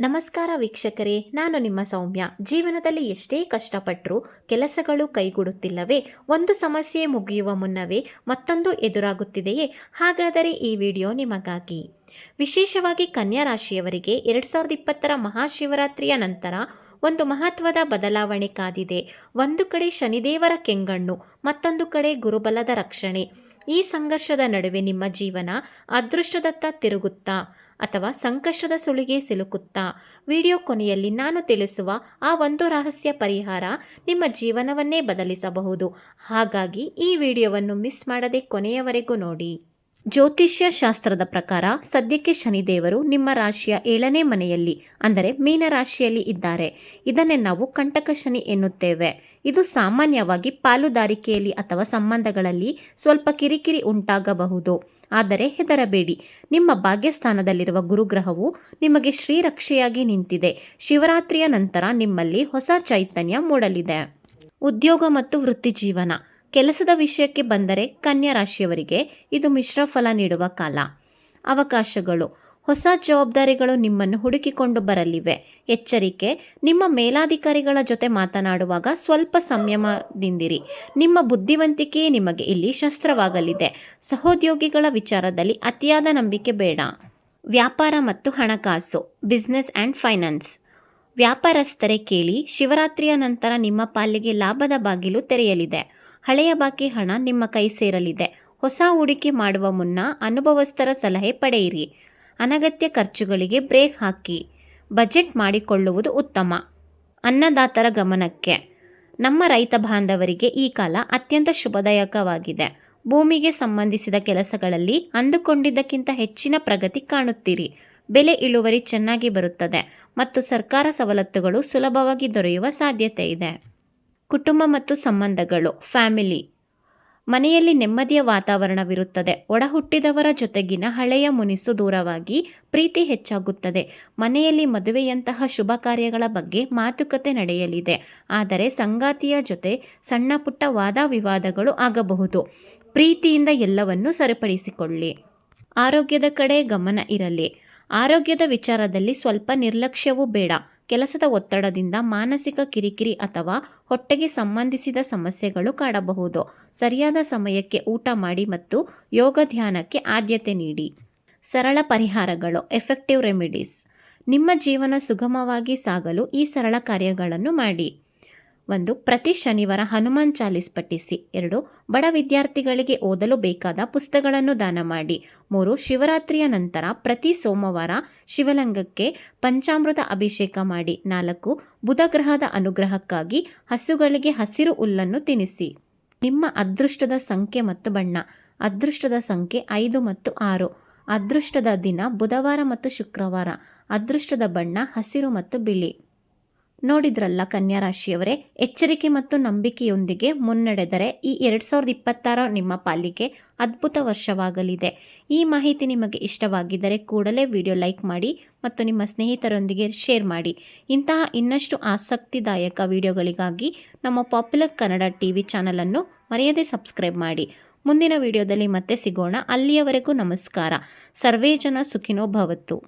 ನಮಸ್ಕಾರ ವೀಕ್ಷಕರೇ, ನಾನು ನಿಮ್ಮ ಸೌಮ್ಯ. ಜೀವನದಲ್ಲಿ ಎಷ್ಟೇ ಕಷ್ಟಪಟ್ಟರೂ ಕೆಲಸಗಳು ಕೈಗೂಡುತ್ತಿಲ್ಲವೇ, ಒಂದು ಸಮಸ್ಯೆ ಮುಗಿಯುವ ಮುನ್ನವೇ ಮತ್ತೊಂದು ಎದುರಾಗುತ್ತಿದೆಯೇ? ಹಾಗಾದರೆ ಈ ವಿಡಿಯೋ ನಿಮಗಾಗಿ. ವಿಶೇಷವಾಗಿ ಕನ್ಯಾ ರಾಶಿಯವರಿಗೆ ಎರಡು ಸಾವಿರದ ಇಪ್ಪತ್ತರ ಮಹಾಶಿವರಾತ್ರಿಯ ನಂತರ ಒಂದು ಮಹತ್ವದ ಬದಲಾವಣೆ ಕಾದಿದೆ. ಒಂದು ಕಡೆ ಶನಿದೇವರ ಕೆಂಗಣ್ಣು, ಮತ್ತೊಂದು ಕಡೆ ಗುರುಬಲದ ರಕ್ಷಣೆ. ಈ ಸಂಘರ್ಷದ ನಡುವೆ ನಿಮ್ಮ ಜೀವನ ಅದೃಷ್ಟದತ್ತ ತಿರುಗುತ್ತಾ ಅಥವಾ ಸಂಕಷ್ಟದ ಸುಳಿಗೆ ಸಿಲುಕುತ್ತಾ? ವಿಡಿಯೋ ಕೊನೆಯಲ್ಲಿ ನಾನು ತಿಳಿಸುವ ಆ ಒಂದು ರಹಸ್ಯ ಪರಿಹಾರ ನಿಮ್ಮ ಜೀವನವನ್ನೇ ಬದಲಿಸಬಹುದು. ಹಾಗಾಗಿ ಈ ವಿಡಿಯೋವನ್ನು ಮಿಸ್ ಮಾಡದೆ ಕೊನೆಯವರೆಗೂ ನೋಡಿ. ಜ್ಯೋತಿಷ್ಯ ಶಾಸ್ತ್ರದ ಪ್ರಕಾರ ಸದ್ಯಕ್ಕೆ ಶನಿದೇವರು ನಿಮ್ಮ ರಾಶಿಯ ಏಳನೇ ಮನೆಯಲ್ಲಿ, ಅಂದರೆ ಮೀನ ರಾಶಿಯಲ್ಲಿ ಇದ್ದಾರೆ. ಇದನ್ನೇ ನಾವು ಕಂಟಕ ಶನಿ ಎನ್ನುತ್ತೇವೆ. ಇದು ಸಾಮಾನ್ಯವಾಗಿ ಪಾಲುದಾರಿಕೆಯಲ್ಲಿ ಅಥವಾ ಸಂಬಂಧಗಳಲ್ಲಿ ಸ್ವಲ್ಪ ಕಿರಿಕಿರಿ ಉಂಟಾಗಬಹುದು. ಆದರೆ ಹೆದರಬೇಡಿ. ನಿಮ್ಮ ಭಾಗ್ಯಸ್ಥಾನದಲ್ಲಿರುವ ಗುರುಗ್ರಹವು ನಿಮಗೆ ಶ್ರೀರಕ್ಷೆಯಾಗಿ ನಿಂತಿದೆ. ಶಿವರಾತ್ರಿಯ ನಂತರ ನಿಮ್ಮಲ್ಲಿ ಹೊಸ ಚೈತನ್ಯ ಮೂಡಲಿದೆ. ಉದ್ಯೋಗ ಮತ್ತು ವೃತ್ತಿ ಜೀವನ. ಕೆಲಸದ ವಿಷಯಕ್ಕೆ ಬಂದರೆ ಕನ್ಯಾ ರಾಶಿಯವರಿಗೆ ಇದು ಮಿಶ್ರ ಫಲ ನೀಡುವ ಕಾಲ. ಅವಕಾಶಗಳು. ಹೊಸ ಜವಾಬ್ದಾರಿಗಳು ನಿಮ್ಮನ್ನು ಹುಡುಕಿಕೊಂಡು ಬರಲಿವೆ. ಎಚ್ಚರಿಕೆ. ನಿಮ್ಮ ಮೇಲಾಧಿಕಾರಿಗಳ ಜೊತೆ ಮಾತನಾಡುವಾಗ ಸ್ವಲ್ಪ ಸಂಯಮದಿಂದಿರಿ. ನಿಮ್ಮ ಬುದ್ಧಿವಂತಿಕೆಯೇ ನಿಮಗೆ ಇಲ್ಲಿ ಶಸ್ತ್ರವಾಗಲಿದೆ. ಸಹೋದ್ಯೋಗಿಗಳ ವಿಚಾರದಲ್ಲಿ ಅತಿಯಾದ ನಂಬಿಕೆ ಬೇಡ. ವ್ಯಾಪಾರ ಮತ್ತು ಹಣಕಾಸು. Business and finance. ವ್ಯಾಪಾರಸ್ಥರೇ ಕೇಳಿ ಶಿವರಾತ್ರಿಯ ನಂತರ ನಿಮ್ಮ ಪಾಲಿಗೆ ಲಾಭದ ಬಾಗಿಲು ತೆರೆಯಲಿದೆ. ಹಳೆಯ ಬಾಕಿ ಹಣ ನಿಮ್ಮ ಕೈ ಸೇರಲಿದೆ. ಹೊಸ ಹೂಡಿಕೆ ಮಾಡುವ ಮುನ್ನ ಅನುಭವಸ್ಥರ ಸಲಹೆ ಪಡೆಯಿರಿ. ಅನಗತ್ಯ ಖರ್ಚುಗಳಿಗೆ ಬ್ರೇಕ್ ಹಾಕಿ. ಬಜೆಟ್ ಮಾಡಿಕೊಳ್ಳುವುದು ಉತ್ತಮ. ಅನ್ನದಾತರ ಗಮನಕ್ಕೆ. ನಮ್ಮ ರೈತ ಬಾಂಧವರಿಗೆ ಈ ಕಾಲ ಅತ್ಯಂತ ಶುಭದಾಯಕವಾಗಿದೆ. ಭೂಮಿಗೆ ಸಂಬಂಧಿಸಿದ ಕೆಲಸಗಳಲ್ಲಿ ಅಂದುಕೊಂಡಿದ್ದಕ್ಕಿಂತ ಹೆಚ್ಚಿನ ಪ್ರಗತಿ ಕಾಣುತ್ತೀರಿ. ಬೆಲೆ ಇಳುವರಿ ಚೆನ್ನಾಗಿ ಬರುತ್ತದೆ ಮತ್ತು ಸರ್ಕಾರ ಸವಲತ್ತುಗಳು ಸುಲಭವಾಗಿ ದೊರೆಯುವ ಸಾಧ್ಯತೆ ಇದೆ. ಕುಟುಂಬ ಮತ್ತು ಸಂಬಂಧಗಳು ಫ್ಯಾಮಿಲಿ ಮನೆಯಲ್ಲಿ ನೆಮ್ಮದಿಯ ವಾತಾವರಣವಿರುತ್ತದೆ. ಒಡಹುಟ್ಟಿದವರ ಜೊತೆಗಿನ ಹಳೆಯ ಮುನಿಸು ದೂರವಾಗಿ ಪ್ರೀತಿ ಹೆಚ್ಚಾಗುತ್ತದೆ. ಮನೆಯಲ್ಲಿ ಮದುವೆಯಂತಹ ಶುಭ ಕಾರ್ಯಗಳ ಬಗ್ಗೆ ಮಾತುಕತೆ ನಡೆಯಲಿದೆ. ಆದರೆ ಸಂಗಾತಿಯ ಜೊತೆ ಸಣ್ಣ ಪುಟ್ಟ ವಾದ ವಿವಾದಗಳು ಆಗಬಹುದು. ಪ್ರೀತಿಯಿಂದ ಎಲ್ಲವನ್ನೂ ಸರಿಪಡಿಸಿಕೊಳ್ಳಿ. ಆರೋಗ್ಯದ ಕಡೆ ಗಮನ ಇರಲಿ. ಆರೋಗ್ಯದ ವಿಚಾರದಲ್ಲಿ ಸ್ವಲ್ಪ ನಿರ್ಲಕ್ಷ್ಯವೂ ಬೇಡ. ಕೆಲಸದ ಒತ್ತಡದಿಂದ ಮಾನಸಿಕ ಕಿರಿಕಿರಿ ಅಥವಾ ಹೊಟ್ಟೆಗೆ ಸಂಬಂಧಿಸಿದ ಸಮಸ್ಯೆಗಳು ಕಾಡಬಹುದು. ಸರಿಯಾದ ಸಮಯಕ್ಕೆ ಊಟ ಮಾಡಿ ಮತ್ತು ಯೋಗ ಧ್ಯಾನಕ್ಕೆ ಆದ್ಯತೆ ನೀಡಿ. ಸರಳ ಪರಿಹಾರಗಳು ಎಫೆಕ್ಟಿವ್ ರೆಮಿಡೀಸ್ ನಿಮ್ಮ ಜೀವನ ಸುಗಮವಾಗಿ ಸಾಗಲು ಈ ಸರಳ ಕಾರ್ಯಗಳನ್ನು ಮಾಡಿ. ಒಂದು, ಪ್ರತಿ ಶನಿವಾರ ಹನುಮಾನ್ ಚಾಲಿಸ್ ಪಠಿಸಿ. ಎರಡು, ಬಡ ವಿದ್ಯಾರ್ಥಿಗಳಿಗೆ ಓದಲು ಬೇಕಾದ ಪುಸ್ತಕಗಳನ್ನು ದಾನ ಮಾಡಿ. ಮೂರು, ಶಿವರಾತ್ರಿಯ ನಂತರ ಪ್ರತಿ ಸೋಮವಾರ ಶಿವಲಿಂಗಕ್ಕೆ ಪಂಚಾಮೃತ ಅಭಿಷೇಕ ಮಾಡಿ. ನಾಲ್ಕು, ಬುಧಗ್ರಹದ ಅನುಗ್ರಹಕ್ಕಾಗಿ ಹಸುಗಳಿಗೆ ಹಸಿರು ಹುಲ್ಲನ್ನು ತಿನ್ನಿಸಿ ನಿಮ್ಮ ಅದೃಷ್ಟದ ಸಂಖ್ಯೆ ಮತ್ತು ಬಣ್ಣ. ಅದೃಷ್ಟದ ಸಂಖ್ಯೆ ಐದು ಮತ್ತು ಆರು. ಅದೃಷ್ಟದ ದಿನ ಬುಧವಾರ ಮತ್ತು ಶುಕ್ರವಾರ. ಅದೃಷ್ಟದ ಬಣ್ಣ, ಹಸಿರು ಮತ್ತು ಬಿಳಿ. ನೋಡಿದ್ರಲ್ಲ ಕನ್ಯಾ ರಾಶಿಯವರೇ ಎಚ್ಚರಿಕೆ ಮತ್ತು ನಂಬಿಕೆಯೊಂದಿಗೆ ಮುನ್ನಡೆದರೆ ಈ ಎರಡು ಸಾವಿರದ ಇಪ್ಪತ್ತಾರ ನಿಮ್ಮ ಪಾಲಿಕೆ ಅದ್ಭುತ ವರ್ಷವಾಗಲಿದೆ. ಈ ಮಾಹಿತಿ ನಿಮಗೆ ಇಷ್ಟವಾಗಿದ್ದರೆ ಕೂಡಲೇ ವಿಡಿಯೋ ಲೈಕ್ ಮಾಡಿ ಮತ್ತು ನಿಮ್ಮ ಸ್ನೇಹಿತರೊಂದಿಗೆ ಶೇರ್ ಮಾಡಿ. ಇಂತಹ ಇನ್ನಷ್ಟು ಆಸಕ್ತಿದಾಯಕ ವಿಡಿಯೋಗಳಿಗಾಗಿ ನಮ್ಮ ಪಾಪ್ಯುಲರ್ ಕನ್ನಡ ಟಿ ವಿ ಚಾನಲನ್ನು ಮರೆಯದೆ ಸಬ್ಸ್ಕ್ರೈಬ್ ಮಾಡಿ. ಮುಂದಿನ ವಿಡಿಯೋದಲ್ಲಿ ಮತ್ತೆ ಸಿಗೋಣ. ಅಲ್ಲಿಯವರೆಗೂ ನಮಸ್ಕಾರ. ಸರ್ವೇ ಜನ ಸುಖಿನೋ ಭವತ್ತು.